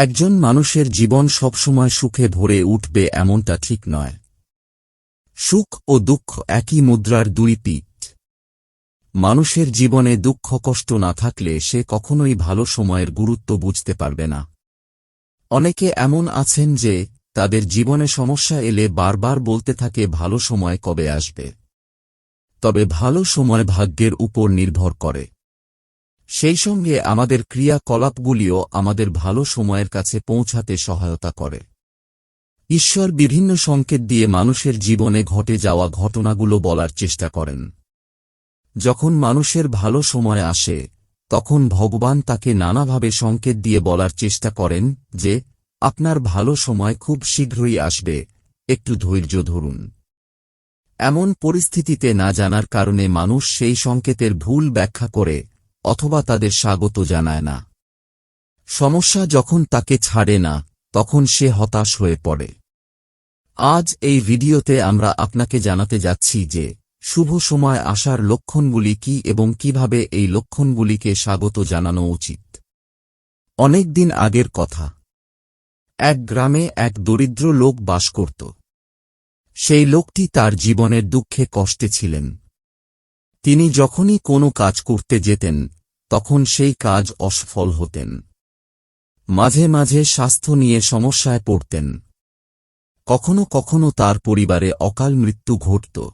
একজন মানুষের জীবন সবসময় সুখে ভরে উঠবে এমনটা ঠিক নয়। সুখ ও দুঃখ একই মুদ্রার দুই পিঠ। মানুষের জীবনে দুঃখ কষ্ট না থাকলে সে কখনোই ভালো সময়ের গুরুত্ব বুঝতে পারবে না। অনেকে এমন আছেন যে, তাদের জীবনে সমস্যা এলে বারবার বলতে থাকে ভালো সময় কবে আসবে। তবে ভালো সময় ভাগ্যের উপর নির্ভর করে। সেই সঙ্গে আমাদের ক্রিয়াকলাপগুলিও আমাদের ভালো সময়ের কাছে পৌঁছাতে সহায়তা করে। ঈশ্বর বিভিন্ন সংকেত দিয়ে মানুষের জীবনে ঘটে যাওয়া ঘটনাগুলো বলার চেষ্টা করেন। যখন মানুষের ভালো সময় আসে, তখন ভগবান তাকে নানাভাবে সংকেত দিয়ে বলার চেষ্টা করেন যে, আপনার ভালো সময় খুব শীঘ্রই আসবে, একটু ধৈর্য ধরুন। এমন পরিস্থিতিতে না জানার কারণে মানুষ সেই সংকেতের ভুল ব্যাখ্যা করে অথবা তাদের স্বাগত জানায় না। সমস্যা যখন তাকে ছাড়ে না, তখন সে হতাশ হয়ে পড়ে। আজ এই ভিডিওতে আমরা আপনাকে জানাতে যাচ্ছি যে, শুভ সময় আসার লক্ষণগুলি কি এবং কীভাবে এই লক্ষণগুলিকে স্বাগত জানানো উচিত। অনেক দিন আগের কথা। এক গ্রামে এক দরিদ্র লোক বাস করত। সেই লোকটি তার জীবনের দুঃখে কষ্টে ছিলেন। তিনি যখনই কোনো কাজ করতে যেতেন, তখন সেই কাজ অসফল হতেন। মাঝে মাঝে স্বাস্থ্য নিয়ে সমস্যায় পড়তেন। কখনো কখনো তার পরিবারে অকাল মৃত্যু ঘটত।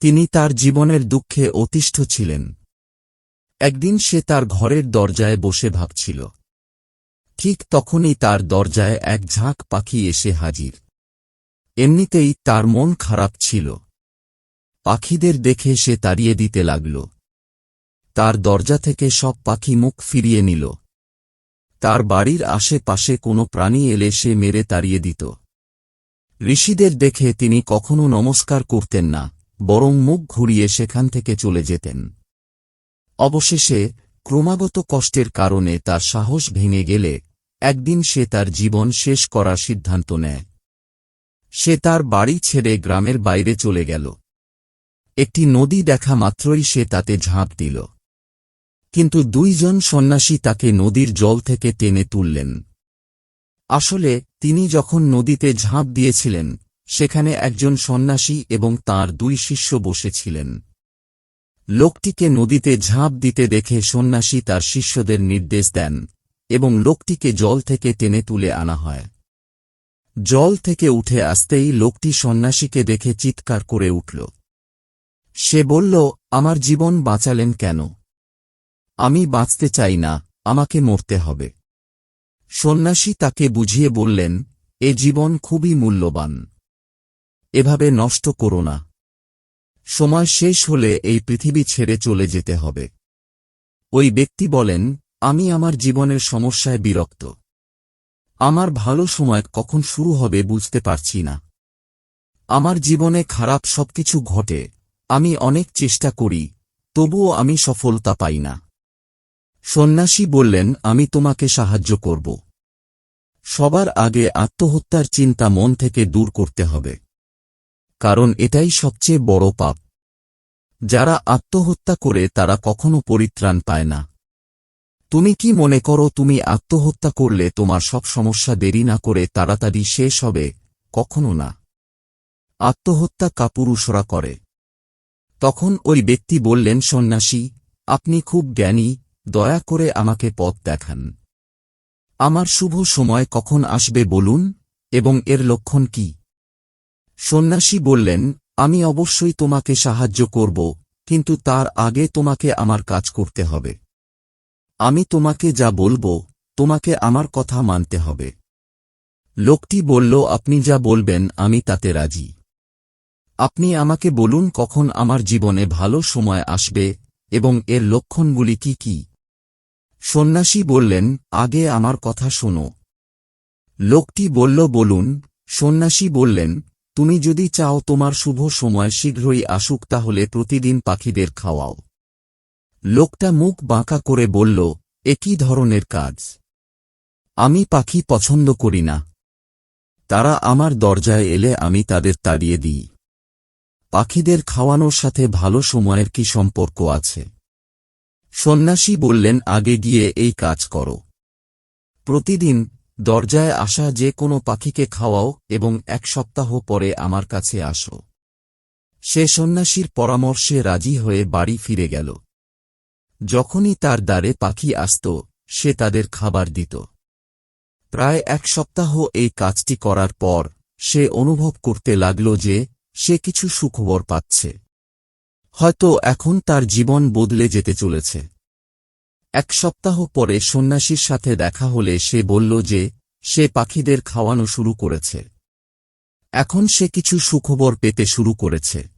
তিনি তার জীবনের দুঃখে অতিষ্ঠ ছিলেন। একদিন সে তার ঘরের দরজায় বসে ভাবছিল। ঠিক তখনই তার দরজায় এক ঝাঁক পাখি এসে হাজির। এমনিতেই তার মন খারাপ ছিল। পাখিদের দেখে সে তাড়িয়ে দিতে লাগল। তার দরজা থেকে সব পাখি মুখ ফিরিয়ে নিল। তার বাড়ির আশেপাশে কোনো প্রাণী এলে সে মেরে তাড়িয়ে দিত। ঋষিদের দেখে তিনি কখনো নমস্কার করতেন না, বরং মুখ ঘুরিয়ে সেখান থেকে চলে যেতেন। অবশেষে, ক্রমাগত কষ্টের কারণে তার সাহস ভেঙে গেলে, একদিন সে তার জীবন শেষ করার সিদ্ধান্ত নেয়। সে তার বাড়ি ছেড়ে গ্রামের বাইরে চলে গেল। একটি নদী দেখা মাত্রই সে তাতে ঝাঁপ দিল। কিন্তু দুইজন সন্ন্যাসী তাকে নদীর জল থেকে টেনে তুললেন। আসলে, তিনি যখন নদীতে ঝাঁপ দিয়েছিলেন, সেখানে একজন সন্ন্যাসী এবং তার দুই শিষ্য বসেছিলেন। লোকটিকে নদীতে ঝাঁপ দিতে দেখে সন্ন্যাসী তার শিষ্যদের নির্দেশ দেন এবং লোকটিকে জল থেকে টেনে তুলে আনা হয়। জল থেকে উঠে আসতেই লোকটি সন্ন্যাসীকে দেখে চিৎকার করে উঠল। সে বলল, আমার জীবন বাঁচালেন কেন? আমি বাঁচতে চাই না, আমাকে মরতে হবে। সন্ন্যাসী তাকে বুঝিয়ে বললেন, এ জীবন খুবই মূল্যবান। এভাবে নষ্ট করো না। সময় শেষ হলে এই পৃথিবী ছেড়ে চলে যেতে হবে। ওই ব্যক্তি বলেন, আমি আমার জীবনের সমস্যায় বিরক্ত। আমার ভালো সময় কখন শুরু হবে বুঝতে পারছি না। আমার জীবনে খারাপ সবকিছু ঘটে। আমি অনেক চেষ্টা করি, তবুও আমি সফলতা পাই না। সন্ন্যাসী বললেন, আমি তোমাকে সাহায্য করব। সবার আগে আত্মহত্যার চিন্তা মন থেকে দূর করতে হবে। কারণ এটাই সবচেয়ে বড় পাপ। যারা আত্মহত্যা করে, তারা কখনো পরিত্রাণ পায় না। তুমি কি মনে করো, তুমি আত্মহত্যা করলে তোমার সব সমস্যা দেরি না করে তাড়াতাড়ি শেষ হবে? কখনো না। আত্মহত্যা কাপুরুষরা করে। তখন ওই ব্যক্তি বললেন, সন্ন্যাসী, আপনি খুব জ্ঞানী, দয়া করে আমাকে পথ দেখান। আমার শুভ সময় কখন আসবে বলুন, এবং এর লক্ষণ কি? সন্ন্যাসী বললেন, আমি অবশ্যই তোমাকে সাহায্য করব, কিন্তু তার আগে তোমাকে আমার কাজ করতে হবে। আমি তোমাকে যা বলব, তোমাকে আমার কথা মানতে হবে। লোকটি বলল, আপনি যা বলবেন, আমি তাতে রাজি। আপনি আমাকে বলুন কখন আমার জীবনে ভালো সময় আসবে এবং এর লক্ষণগুলি কি কি? সন্ন্যাসী বললেন, আগে আমার কথা শোনো। লোকটি বলল, বলুন। সন্ন্যাসী বললেন, তুমি যদি চাও তোমার শুভ সময় শীঘ্রই আসুক তাহলে প্রতিদিন পাখিদের খাওয়াও। লোকটা মুখ বাঁকা করে বলল একই ধরনের কাজ? আমি পাখি পছন্দ করি না। তারা আমার দরজায় এলে আমি তাদের তাড়িয়ে দিই। পাখিদের খাওয়ানোর সাথে ভালো সময়ের কি সম্পর্ক আছে? সন্ন্যাসী বললেন, আগে গিয়ে এই কাজ করো। প্রতিদিন দরজায় আসা যে কোনো পাখিকে খাওয়াও এবং এক সপ্তাহ পরে আমার কাছে আসো সে সন্ন্যাসীর পরামর্শে রাজি হয়ে বাড়ি ফিরে গেল। যখনই তার দ্বারে পাখি আসত, সে তাদের খাবার দিত। প্রায় এক সপ্তাহ এই কাজটি করার পর সে অনুভব করতে লাগল যে সে কিছু সুখবর পাচ্ছে। হয়তো এখন তার জীবন বদলে যেতে চলেছে। এক সপ্তাহ পরে সন্ন্যাসীর সাথে দেখা হলে সে বলল যে, সে পাখিদের খাওয়ানো শুরু করেছে। এখন সে কিছু সুখবর পেতে শুরু করেছে।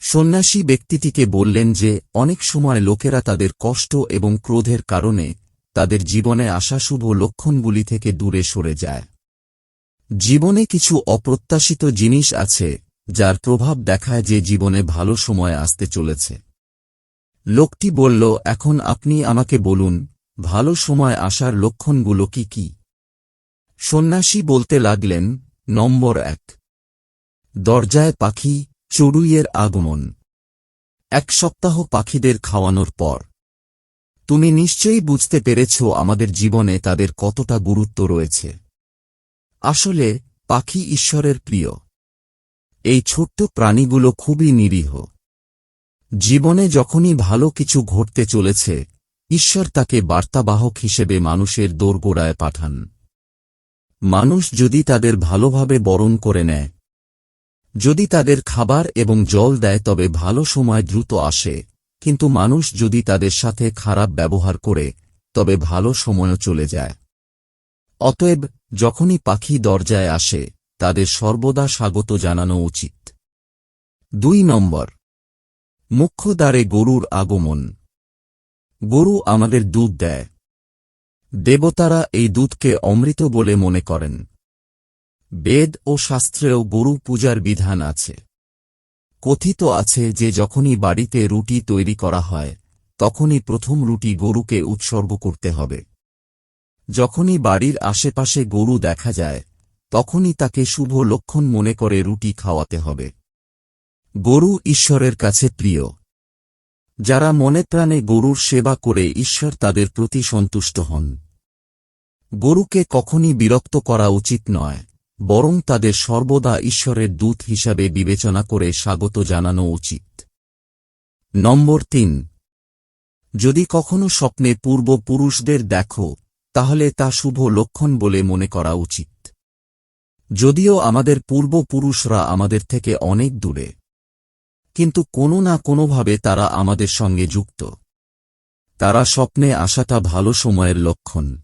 সন্ন্যাসী ব্যক্তিটিকে বললেন যে, অনেক সময় লোকেরা তাদের কষ্ট এবং ক্রোধের কারণে তাদের জীবনে আসা শুভ লক্ষণগুলি থেকে দূরে সরে যায়। জীবনে কিছু অপ্রত্যাশিত জিনিস আছে যার প্রভাব দেখায় যে জীবনে ভালো সময় আসতে চলেছে। লোকটি বলল, এখন আপনি আমাকে বলুন, ভালো সময় আসার লক্ষণগুলো কি কি? সন্ন্যাসী বলতে লাগলেন, নম্বর এক, দরজায় পাখি, চড়ুইয়ের আগমন। এক সপ্তাহ পাখিদের খাওয়ানোর পর। তুমি নিশ্চয়ই বুঝতে পেরেছ আমাদের জীবনে তাদের কতটা গুরুত্ব রয়েছে। আসলে, পাখি ঈশ্বরের প্রিয়। এই ছোট্ট প্রাণীগুলো খুবই নিরীহ। জীবনে যখনই ভালো কিছু ঘটতে চলেছে, ঈশ্বর তাকে বার্তাবাহক হিসেবে মানুষের দোরগোড়ায় পাঠান। মানুষ যদি তাদের ভালোভাবে বরণ করে নেয়, যদি তাদের খাবার এবং জল দেয় তবে ভালো সময় দ্রুত আসে, কিন্তু মানুষ যদি তাদের সাথে খারাপ ব্যবহার করে, তবে ভালো সময়ও চলে যায়। অতএব, যখনই পাখি দরজায় আসে তাদের সর্বদা স্বাগত জানানো উচিত। দুই নম্বর। মুখ্য দ্বারে গরুর আগমন। গরু আমাদের দুধ দেয়। দেবতারা এই দুধকে অমৃত বলে মনে করেন। বেদ ও শাস্ত্রেও গরু পূজার বিধান আছে। কথিত আছে যে যখনই বাড়িতে রুটি তৈরি করা হয়, তখনই প্রথম রুটি গরুকে উৎসর্গ করতে হবে। যখনই বাড়ির আশেপাশে গরু দেখা যায় তখনই তাকে শুভ লক্ষণ মনে করে রুটি খাওয়াতে হবে। গরু ঈশ্বরের কাছে প্রিয়। যারা মনে প্রাণে গরুর সেবা করে ঈশ্বর তাদের প্রতি সন্তুষ্ট হন। গরুকে কখনই বিরক্ত করা উচিত নয়, বরং তাদের সর্বদা ঈশ্বরের দূত হিসাবে বিবেচনা করে স্বাগত জানানো উচিত। নম্বর তিন। যদি কখনো স্বপ্নে পূর্বপুরুষদের দেখো, তাহলে তা শুভ লক্ষণ বলে মনে করা উচিত। যদিও আমাদের পূর্বপুরুষরা আমাদের থেকে অনেক দূরে। কিন্তু কোনো না কোনোভাবে তারা আমাদের সঙ্গে যুক্ত। তারা স্বপ্নে আসাটা ভালো সময়ের লক্ষণ।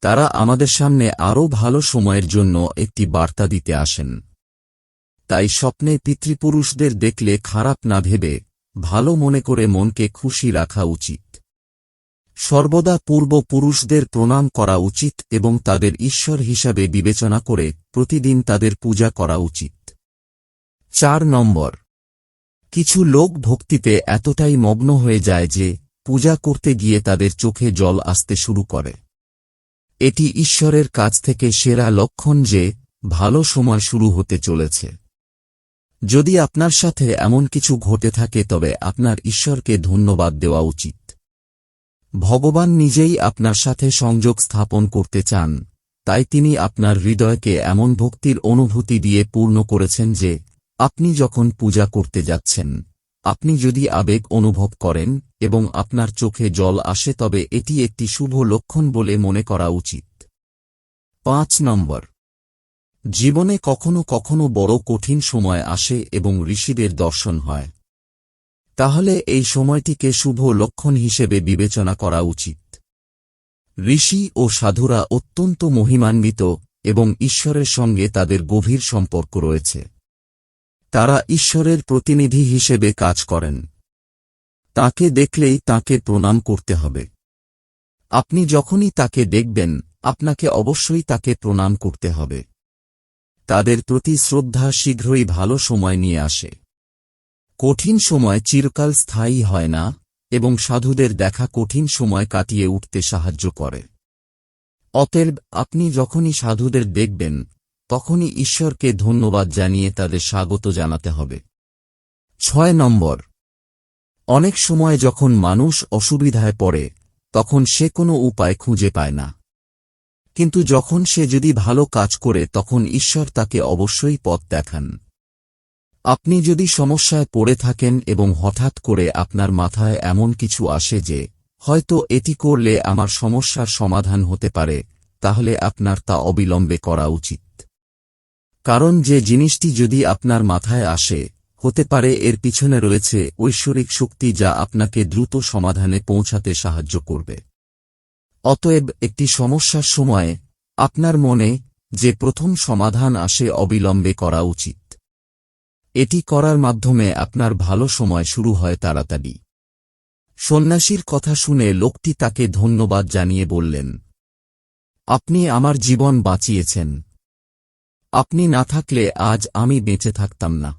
তারা আমাদের সামনে আরও ভালো সময়ের জন্য একটি বার্তা দিতে আসেন। তাই স্বপ্নে পিতৃপুরুষদের দেখলে খারাপ না ভেবে ভালো মনে করে মনকে খুশি রাখা উচিত। সর্বদা পূর্বপুরুষদের প্রণাম করা উচিত এবং তাদের ঈশ্বর হিসাবে বিবেচনা করে প্রতিদিন তাদের পূজা করা উচিত। চার নম্বর। কিছু লোক ভক্তিতে এতটাই মগ্ন হয়ে যায় যে, পূজা করতে গিয়ে তাদের চোখে জল আসতে শুরু করে। এটি ঈশ্বরের কাছ থেকে সেরা লক্ষণ যে, ভালো সময় শুরু হতে চলেছে। যদি আপনার সাথে এমন কিছু ঘটে থাকে তবে আপনার ঈশ্বরকে ধন্যবাদ দেওয়া উচিত। ভগবান নিজেই আপনার সাথে সংযোগ স্থাপন করতে চান। তাই তিনি আপনার হৃদয়কে এমন ভক্তির অনুভূতি দিয়ে পূর্ণ করেছেন যে, আপনি যখন পূজা করতে যাচ্ছেন, আপনি যদি আবেগ অনুভব করেন এবং আপনার চোখে জল আসে তবে এটি একটি শুভ লক্ষণ বলে মনে করা উচিত। পাঁচ নম্বর। জীবনে কখনো কখনো বড় কঠিন সময় আসে এবং ঋষিদের দর্শন হয়। তাহলে এই সময়টিকে শুভ লক্ষণ হিসেবে বিবেচনা করা উচিত। ঋষি ও সাধুরা অত্যন্ত মহিমান্বিত এবং ঈশ্বরের সঙ্গে তাদের গভীর সম্পর্ক রয়েছে। তারা ঈশ্বরের প্রতিনিধি হিসেবে কাজ করেন। তাকে দেখলেই তাকে প্রণাম করতে হবে। আপনি যখনই তাকে দেখবেন, আপনাকে অবশ্যই তাকে প্রণাম করতে হবে। তাদের প্রতি শ্রদ্ধা শীঘ্রই ভালো সময় নিয়ে আসে। কঠিন সময় চিরকাল স্থায়ী হয় না। এবং সাধুদের দেখা কঠিন সময় কাটিয়ে উঠতে সাহায্য করে। অতএব, আপনি যখনই সাধুদের দেখবেন, তখনই ঈশ্বরকে ধন্যবাদ জানিয়ে তাদের স্বাগত জানাতে হবে। ছয় নম্বর। অনেক সময় যখন মানুষ অসুবিধায় পড়ে, তখন সে কোনো উপায় খুঁজে পায় না। কিন্তু যখন সে যদি ভালো কাজ করে, তখন ঈশ্বর তাকে অবশ্যই পথ দেখান। আপনি যদি সমস্যায় পড়ে থাকেন এবং হঠাৎ করে আপনার মাথায় এমন কিছু আসে যে, হয়তো এটি করলে আমার সমস্যার সমাধান হতে পারে, তাহলে আপনার তা অবিলম্বে করা উচিত। কারণ যে জিনিসটি যদি আপনার মাথায় আসে, হতে পারে এর পিছনে রয়েছে ঐশ্বরিক শক্তি যা আপনাকে দ্রুত সমাধানে পৌঁছাতে সাহায্য করবে। অতএব একটি সমস্যার সময়ে আপনার মনে যে প্রথম সমাধান আসে অবিলম্বে করা উচিত। এটি করার মাধ্যমে আপনার ভালো সময় শুরু হয় তাড়াতাড়ি। সন্ন্যাসীর কথা শুনে লোকটি তাকে ধন্যবাদ জানিয়ে বললেন, আপনি আমার জীবন বাঁচিয়েছেন। আপনি না থাকলে আজ আমি বেঁচে থাকতাম না।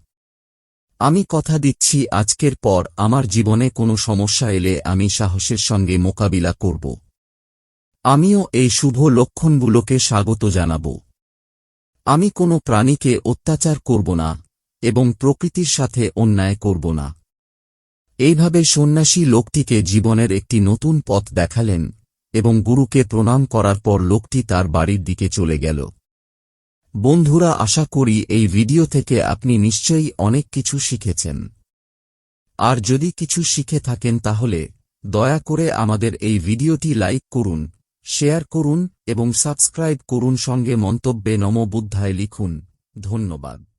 আমি কথা দিচ্ছি, আজকের পর আমার জীবনে কোনো সমস্যা এলে আমি সাহসের সঙ্গে মোকাবিলা করব। আমিও এই শুভ লক্ষণগুলোকে স্বাগত জানাব। আমি কোনো প্রাণীকে অত্যাচার করব না। এবং প্রকৃতির সাথে অন্যায় করব না। এইভাবে সন্ন্যাসী লোকটিকে জীবনের একটি নতুন পথ দেখালেন এবং গুরুকে প্রণাম করার পর লোকটি তার বাড়ির দিকে চলে গেল। বন্ধুরা, আশা করি এই ভিডিও থেকে আপনি নিশ্চয়ই অনেক কিছু শিখেছেন। আর যদি কিছু শিখে থাকেন তাহলে দয়া করে আমাদের এই ভিডিওটি লাইক করুন, শেয়ার করুন এবং সাবস্ক্রাইব করুন সঙ্গে মন্তব্যে নম বুদ্ধায় লিখুন। ধন্যবাদ।